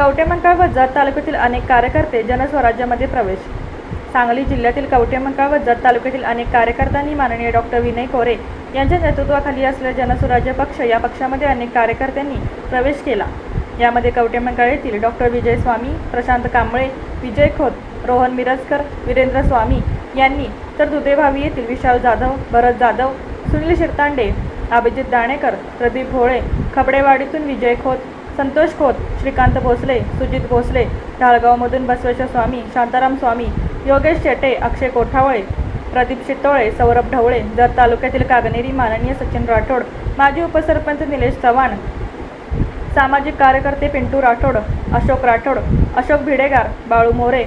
व जत तालुक्यातील अनेक कार्यकर्ते जनस्वराज्यामध्ये प्रवेश. सांगली जिल्ह्यातील कवटेमंकाळ व जत तालुक्यातील अनेक कार्यकर्त्यांनी माननीय डॉक्टर विनय कोरे यांच्या नेतृत्वाखाली असलेल्या जनस्वराज्य पक्ष या पक्षामध्ये अनेक कार्यकर्त्यांनी प्रवेश केला. यामध्ये कवटेमंकाळ येथील डॉक्टर विजय स्वामी प्रशांत कांबळे विजय खोत रोहन मिरजकर वीरेंद्र स्वामी यांनी तर दुधेभावी येथील विशाल जाधव भरत जाधव सुनील शिरतांडे अभिजित दाणेकर प्रदीप भोळे खबडेवाडीतून विजय खोत संतोष खोत श्रीकांत भोसले सुजित भोसले ढाळगावमधून बसवेश्वर स्वामी शांताराम स्वामी योगेश शेटे अक्षय कोठावळे प्रदीप शितोळे सौरभ ढवळे जत तालुक्यातील कागनेरी माननीय सचिन राठोड माजी उपसरपंच निलेश चव्हाण सामाजिक कार्यकर्ते पिंटू राठोड अशोक राठोड अशोक भिडेगार बाळू मोरे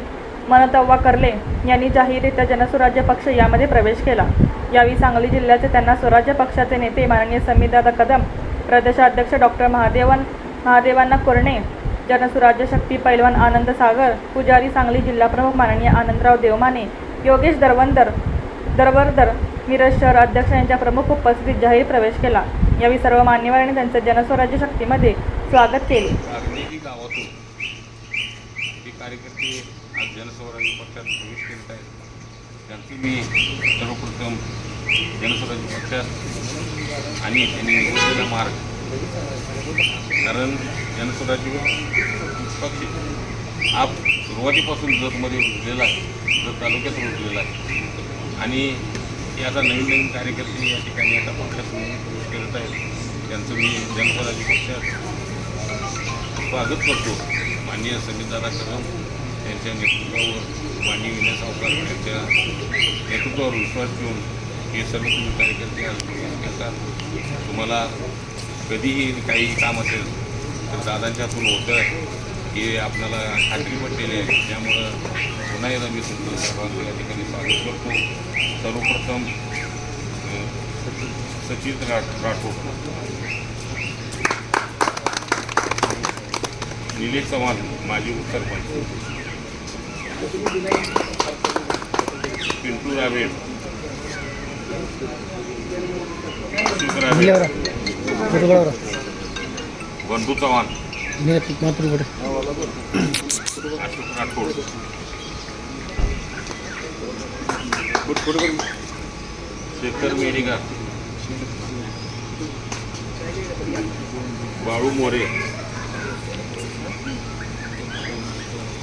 मनतव्वा कर्ले यांनी जाहीररित्या जनस्वराज्य पक्ष यामध्ये प्रवेश केला. यावेळी सांगली जिल्ह्याचे त्यांना स्वराज्य पक्षाचे नेते माननीय समीरदादा कदम प्रदेशाध्यक्ष डॉक्टर महादेवन महादेवांना कोरणे. जनसुराज्य शक्ती पैलवान आनंद सागर पुजारी सांगली जिल्हाप्रमुख माननीय आनंदराव देवमाने योगेश दरवंदर दरवरदर मिरज शहर अध्यक्ष यांच्या प्रमुख उपस्थितीत जाहीर प्रवेश केला. यावेळी सर्व मान्यवरांनी त्यांचं जनस्वराज्य शक्तीमध्ये स्वागत केले. कार्यकर्ते आज जनस्वराज्य पक्षात प्रवेश करीत आहेत. त्यांचे मी सर्वप्रथम जनस्वराज्य पक्षात आणि त्यांनी निवडलेला मार्ग कारण जनस्वराज्य पक्ष. आप सुरुवातीपासून जतमध्ये रुजलेला आहे जत तालुक्यात रुजलेला आहे. आणि हे आता नवीन नवीन कार्यकर्ते या ठिकाणी आता पक्षात प्रवेश करत आहेत त्यांचं मी जनस्वराज्य पक्षात स्वागत करतो. माननीय समीरदादा कदम यांच्या नेतृत्वावर माननीय विनय सावकार यांच्या नेतृत्वावर विश्वास ठेवून हे सर्व तुम्ही कार्यकर्ते आज करतात. तुम्हाला कधीही काही काम असेल तर दादांच्या फुल होतं हे आपल्याला खात्री पटलेली आहे. त्यामुळं पुन्हा एकदा मी तुमचं सर्वांचं या ठिकाणी स्वागत करतो. सर्वप्रथम सचिन रा राठोड. निलेश चव्हाण माजी उपसरपंच. पिंटू रावेड रावेड बंधू चव्हाण. अशोक राठोड शेखर मेडिगा बाळू मोरे.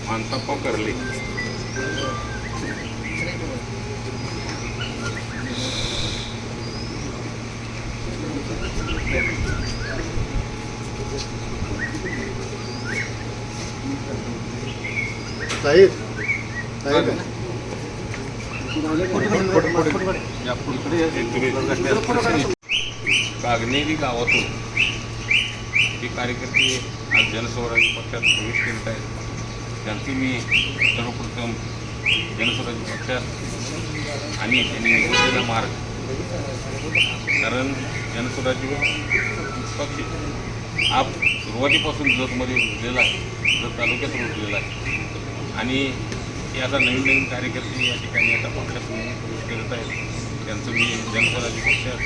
मानताप्पा करले. साहिब. साहिब. कागनेरी गावातून हे कार्यकर्ते आज जनस्वराज्य पक्षात प्रवेश करीत आहेत त्यांचे मी सर्वप्रथम जनस्वराज्य पक्षात आणि त्यांनी निवडलेला मार्ग. कारण जनस्वराज्य पक्ष हा सुरुवातीपासून जतमध्ये रुजलेला आहे जत तालुक्यात रुजलेला आहे. आणि हे आता नवीन नवीन कार्यकर्ते या ठिकाणी आता पक्षात प्रवेश करत आहेत त्यांचं मी जनस्वराज्य पक्षात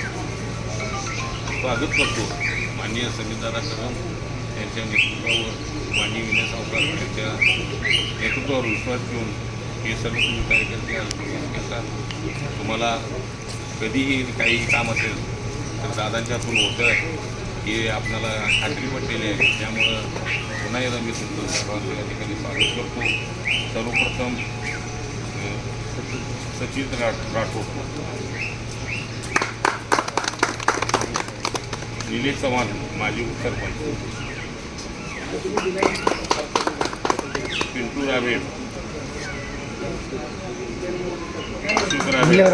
स्वागत करतो. माननीय समीरदादा कदम यांच्या नेतृत्वावर माननीय विनय सावकार यांच्या नेतृत्वावर विश्वास ठेवून हे सर्व तुम्ही कार्यकर्ते आज करतात. तुम्हाला कधीही काही काम असेल तर दादांच्या हातून होतं हे आपल्याला खात्री पटलेली आहे. त्यामुळं पुन्हा एकदा मी तुमचं सर्वांचं या ठिकाणी स्वागत करतो. सर्वप्रथम अं, सचिन रा राठोड. निलेश चव्हाण माजी उपसरपंच. पिंटू रावेड रावेड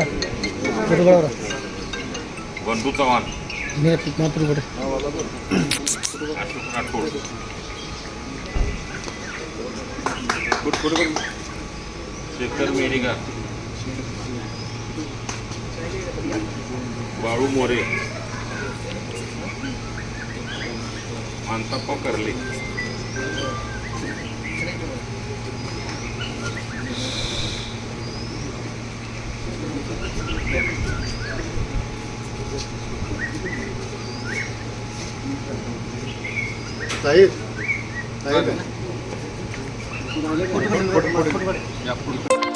बंधू चव्हाण. अशोक राठोड शेखर मेडिगा बाळू मोरे मानताप्पा करले साहिब साहिब पुढचं